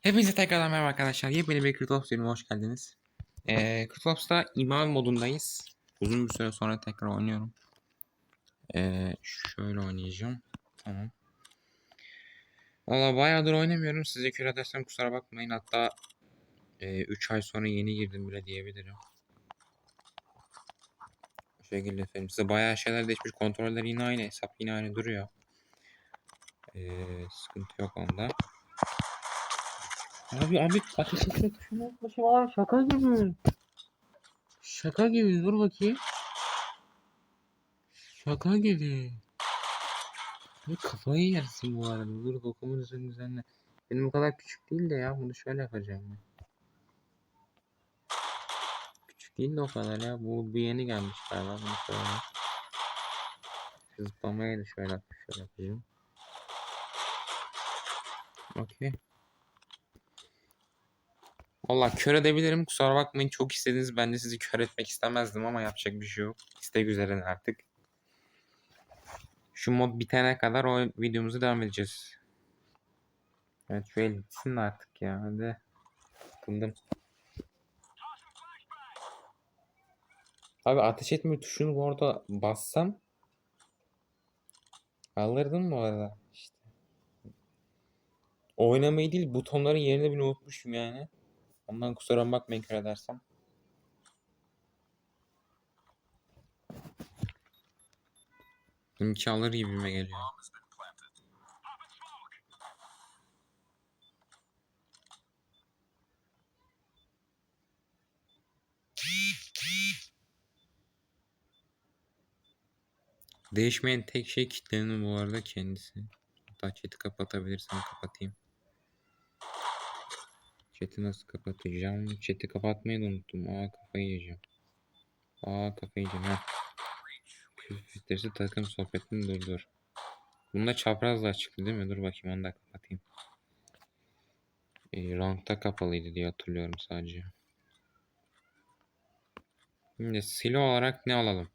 Hepinize tekrardan merhaba arkadaşlar. Yepyeni bir Cryptops bölümüne hoş geldiniz. Ee, Cryptops'ta imam modundayız. Uzun bir süre sonra tekrar oynuyorum. Ee, şöyle oynayacağım. Tamam. Valla bayağıdır oynamıyorum. Size küre desem kusura bakmayın. Hatta 3 ay sonra yeni girdim bile diyebilirim. Bu şekilde söyleyeyim. Size bayağı şeyler değişmiş. Kontroller yine aynı. Hesap yine aynı duruyor. Ee, sıkıntı yok onda. Abi abi ateş etme tuşuna yaklaşım şaka gibi. Şaka gibi dur bakayım. Şaka gibi. Abi kafayı yersin bu arada. Dur dokumun üzerine üzerine. Benim o kadar küçük değil de ya bunu şöyle yapacağım ben. Küçük değil de o kadar ya. Bu bir yeni gelmiş galiba. Bunu şöyle. Zıplamayı da şöyle, şöyle yapacağım. Okey. Valla kör edebilirim. Kusura bakmayın çok istediniz. Ben de sizi kör etmek istemezdim ama yapacak bir şey yok. İstek üzerine artık. Şu mod bitene kadar o videomuzu devam edeceğiz. Evet şu el bitsin artık ya. Hadi. Sıkıldım. Abi ateş etme tuşunu bu arada bassam alırdım bu arada. İşte. Oynamayı değil butonların yerini bile unutmuşum yani. Ondan kusura bakmayın kör edersem. Benimki alır gibime geliyor. Değişmeyen tek şey kitlenin bu arada kendisi. Hatta chat'i kapatabilirsem kapatayım. Chat'i nasıl kapatacağım? Chat'i kapatmayı da unuttum. Aa kafayı yiyeceğim. Aa kafayı yiyeceğim. Heh. Filtresi takım sohbetini durdur. Bunda çaprazla çıktı değil mi? Dur bakayım onu da kapatayım. E, rankta kapalıydı diye hatırlıyorum sadece. Şimdi silo olarak ne alalım?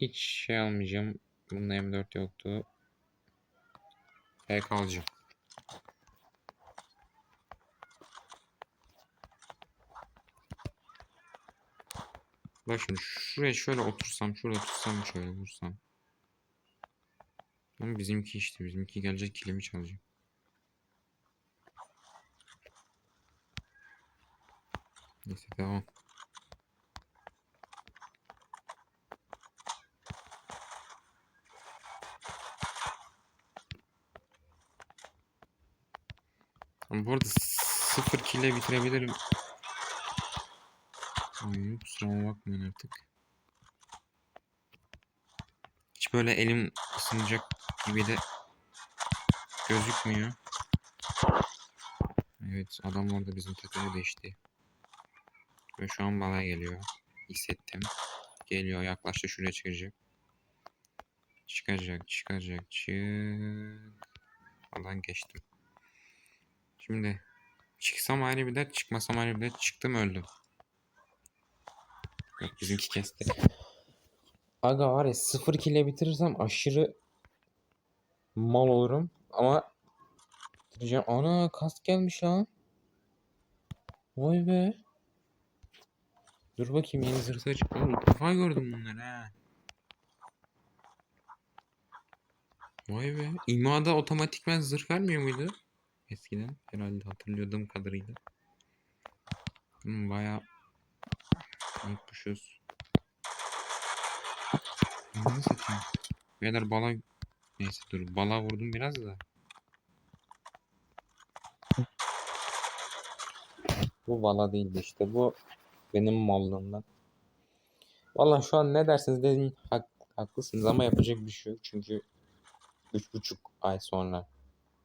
Hiç şey almayacağım. Bunda M4 yoktu. PK alacağım. Bak şimdi şuraya şöyle otursam, şurada otursam şöyle vursam. Ama bizimki işte, bizimki gelecek kilimi çalacak. Neyse devam. Ama bu arada sıfır kile bitirebilirim. Oyunu kusuruma bakmayın artık. Hiç böyle elim ısınacak gibi de gözükmüyor. Evet adam orada bizim takımı değişti. Ve şu an bana geliyor. Hissettim. Geliyor yaklaştı şuraya çıkacak. Çıkacak çıkacak çık. Falan geçtim. Şimdi çıksam ayrı bir dert çıkmasam ayrı bir dert çıktım öldüm. Yok bizimki kesti. Aga var ya sıfır kile bitirirsem aşırı mal olurum ama bitireceğim. Ana kask gelmiş lan. Vay be. Dur bakayım yeni zırhlar çıktı. İlk defa gördüm bunları ha. Vay be. İmada otomatikmen zırh vermiyor muydu? Eskiden herhalde hatırladığım kadarıyla. Hmm, bayağı unutmuşuz. Ne satayım? Beyler bala... Neyse dur bala vurdum biraz da. Bu bala değildi işte bu benim mallığımdan. Vallahi şu an ne dersiniz dedim hak, haklısınız ama yapacak bir şey yok çünkü üç buçuk ay sonra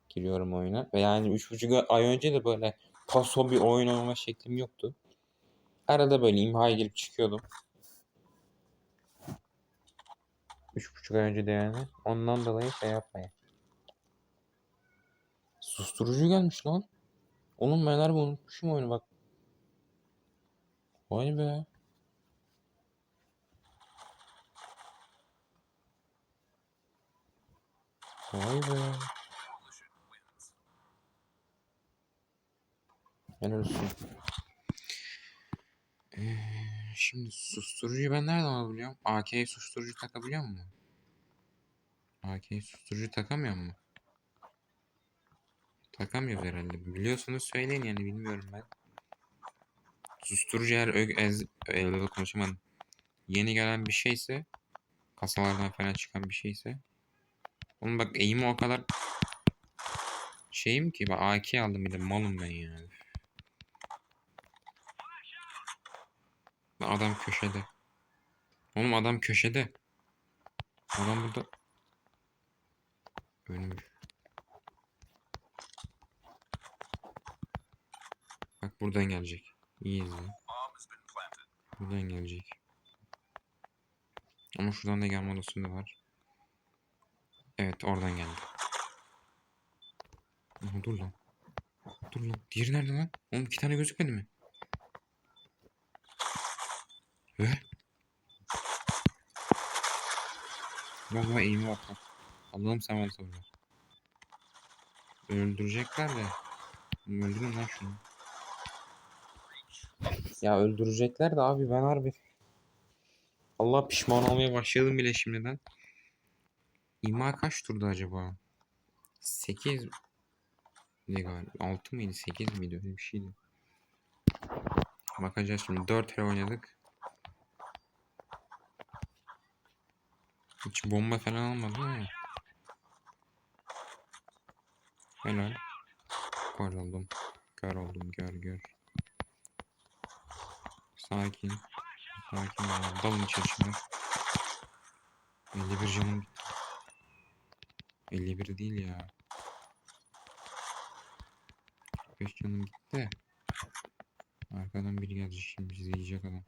giriyorum oyuna ve yani üç buçuk ay önce de böyle paso bir oyun oynama şeklim yoktu. Arada böyle imhaya girip çıkıyordum. Üç buçuk ay önce de yani. Ondan dolayı şey yapmayın. Susturucu gelmiş lan. Oğlum ben harbi unutmuşum oyunu bak. Vay be. Vay be. Helal olsun. Ee, şimdi susturucuyu ben nereden alabiliyorum? AK'ye susturucu takabiliyor mu? AK'ye susturucu takamıyor mu? Takamıyoruz herhalde. Biliyorsunuz söyleyin yani bilmiyorum ben. Susturucu eğer ez, ez, konuşamadım. Yeni gelen bir şeyse kasalardan falan çıkan bir şeyse onun bak eğimi o kadar şeyim ki bak AK aldım bir de malım ben yani. Lan Adam köşede. Oğlum adam köşede. Adam burada. Ölmüş. Bak buradan gelecek. İyi izle. Buradan gelecek. Ama şuradan da gelme olasılığı var. Evet oradan geldi. Aha, dur lan. Dur lan. Diğeri nerede lan? Oğlum iki tane gözükmedi mi? Ve? Vallahi eğimi bak bak. Allah'ım sen bana sabır. Öldürecekler de. Öldürün lan şunu. Ya öldürecekler de abi ben harbi. Allah pişman olmaya başladım bile şimdiden. İma kaç turda acaba? 8 ne galiba? 6 mıydı? 8 miydi? Öyle bir şeydi. Bakacağız şimdi. 4 kere oynadık. Hiç bomba falan almadım ama. Helal. Kör oldum. Kör oldum. Gör gör. Sakin. Sakin ol. Dalın içeri şimdi. 51 canım gitti. 51 değil ya. 45 canım gitti. Arkadan biri gelecek şimdi bizi yiyecek adam.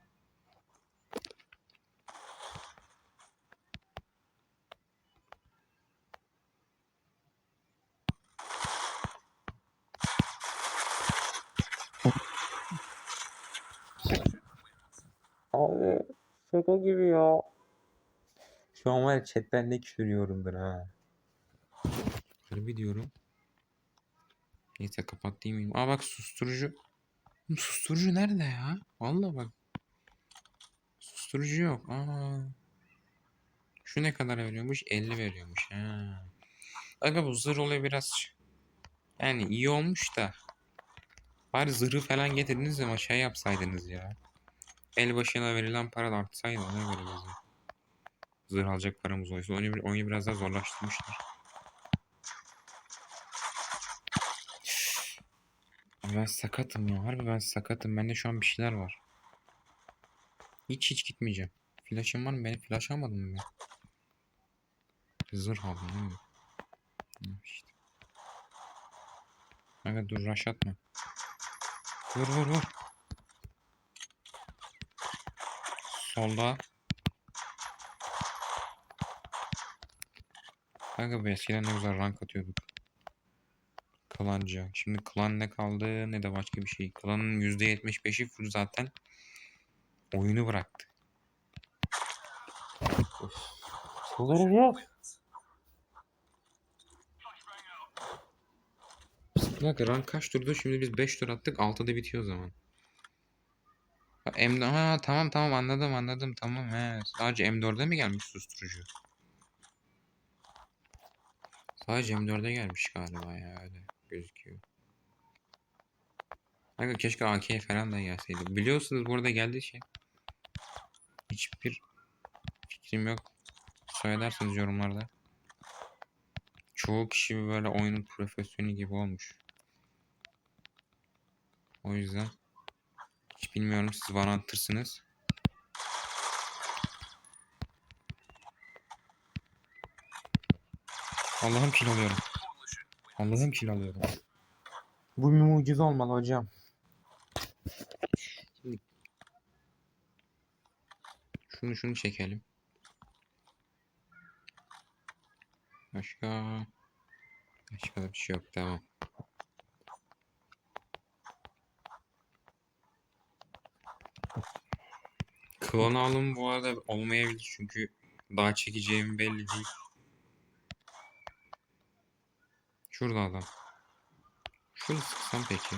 Abi şaka gibi ya. Şu an var ya chatten ne küfürüyorumdur ha. Harbi diyorum. Neyse kapattım mıyım? Aa bak susturucu. Susturucu nerede ya? Vallahi bak. Susturucu yok. Aa. Şu ne kadar veriyormuş? 50 veriyormuş. Ha. Aga bu zırh olayı biraz yani iyi olmuş da bari zırhı falan getirdiniz ama şey yapsaydınız ya. El başına verilen para da artsaydı ona göre bize. Zırh alacak paramız olsa oyunu, oyunu biraz daha zorlaştırmışlar. Ben sakatım ya. Harbi ben sakatım. Bende şu an bir şeyler var. Hiç hiç gitmeyeceğim. Flash'ım var mı? Beni flash almadın mı ben? Zırh aldım değil mi? İşte. Aga dur rush atma. Vur vur vur. Solda. Kanka be eskiden ne güzel rank atıyorduk. Klanca. Şimdi klan ne kaldı ne de başka bir şey. Klanın %75'i full zaten oyunu bıraktı. Çıldıracağım. Bir dakika rank kaç turdu? Şimdi biz 5 tur attık. 6'da bitiyor o zaman. M ha tamam tamam anladım anladım tamam he. Sadece M4'e mi gelmiş susturucu? Sadece M4'e gelmiş galiba ya öyle gözüküyor. Kanka keşke AK falan da gelseydi. Biliyorsunuz burada geldiği şey. Hiçbir fikrim yok. Söylerseniz yorumlarda. Çoğu kişi böyle oyunun profesyoneli gibi olmuş. O yüzden hiç bilmiyorum siz bana anlatırsınız. Allah'ım kill alıyorum. Allah'ım kill alıyorum. Bu bir mucize olmalı hocam. Şimdi şunu şunu çekelim. Başka başka da bir şey yok tamam. Klon alım bu arada olmayabilir çünkü daha çekeceğim belli değil. Şurada adam. Şunu sıksam peki.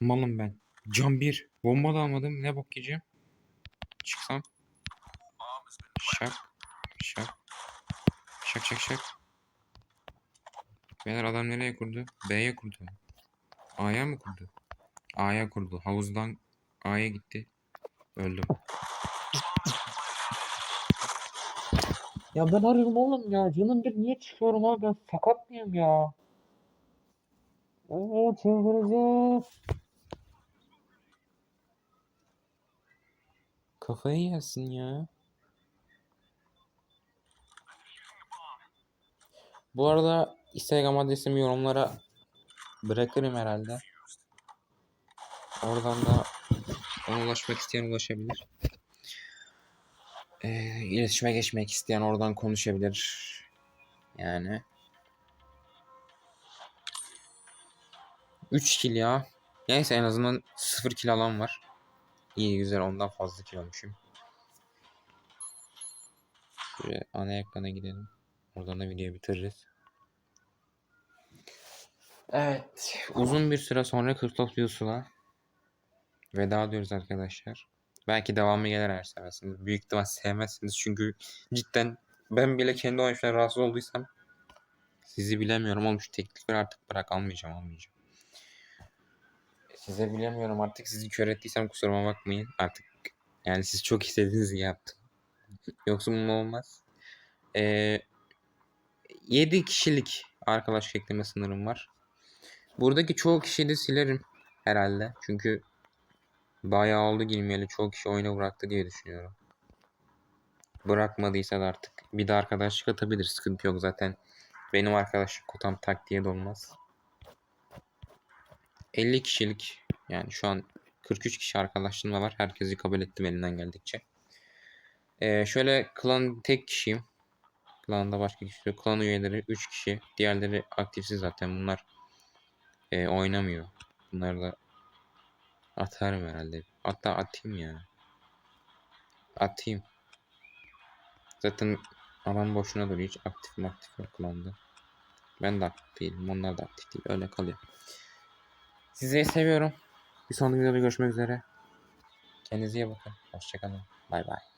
Malım ben. Cam bir. Bomba da almadım. Ne bok yiyeceğim? Çıksam. Şak. Şak. Şak şak şak. Beyler adam nereye kurdu? B'ye kurdu. A'ya mı kurdu? A'ya kurdu. Havuzdan A'ya gitti. Öldüm. Ya ben arıyorum oğlum ya. Canım bir niye çıkıyorum abi ben sakat mıyım ya? Oo çıldıracağım. Kafayı yersin ya. Bu arada Instagram adresimi yorumlara bırakırım herhalde. Oradan da ona ulaşmak isteyen ulaşabilir. Ee, iletişime geçmek isteyen oradan konuşabilir. Yani. 3 kill ya. Neyse en azından 0 kill alan var. İyi güzel ondan fazla kill almışım. Şöyle ana ekrana gidelim. Oradan da videoyu bitiririz. Evet. Uzun bir süre sonra 49 videosuna veda diyoruz arkadaşlar. Belki devamı gelir eğer seversiniz. Büyük ihtimal sevmezsiniz çünkü cidden ben bile kendi oyuncular rahatsız olduysam sizi bilemiyorum oğlum şu teklifleri artık bırak almayacağım almayacağım. Size bilemiyorum artık sizi kör ettiysem kusuruma bakmayın artık yani siz çok istediğinizi yaptım. Yoksa bunun olmaz. Ee, 7 kişilik arkadaş ekleme sınırım var. Buradaki çoğu kişiyi de silerim herhalde. Çünkü bayağı oldu girmeyeli. Çoğu kişi oyuna bıraktı diye düşünüyorum. Bırakmadıysa da artık bir de arkadaşlık atabilir. Sıkıntı yok zaten. Benim arkadaşlık kotam tak diye de olmaz. 50 kişilik yani şu an 43 kişi arkadaşlığım var. Herkesi kabul ettim elinden geldikçe. Ee, şöyle klan tek kişiyim. Klanda başka kişi yok. Klan üyeleri 3 kişi. Diğerleri aktifsiz zaten. Bunlar e, oynamıyor. Bunları da atarım herhalde. Hatta atayım ya. Atayım. Zaten alan boşuna duruyor. Hiç aktif mi aktif yok klanda. Ben de aktif değilim. Onlar da aktif değil. Öyle kalıyor. Sizi seviyorum. Bir sonraki videoda görüşmek üzere. Kendinize iyi bakın. Hoşçakalın. Bay bay.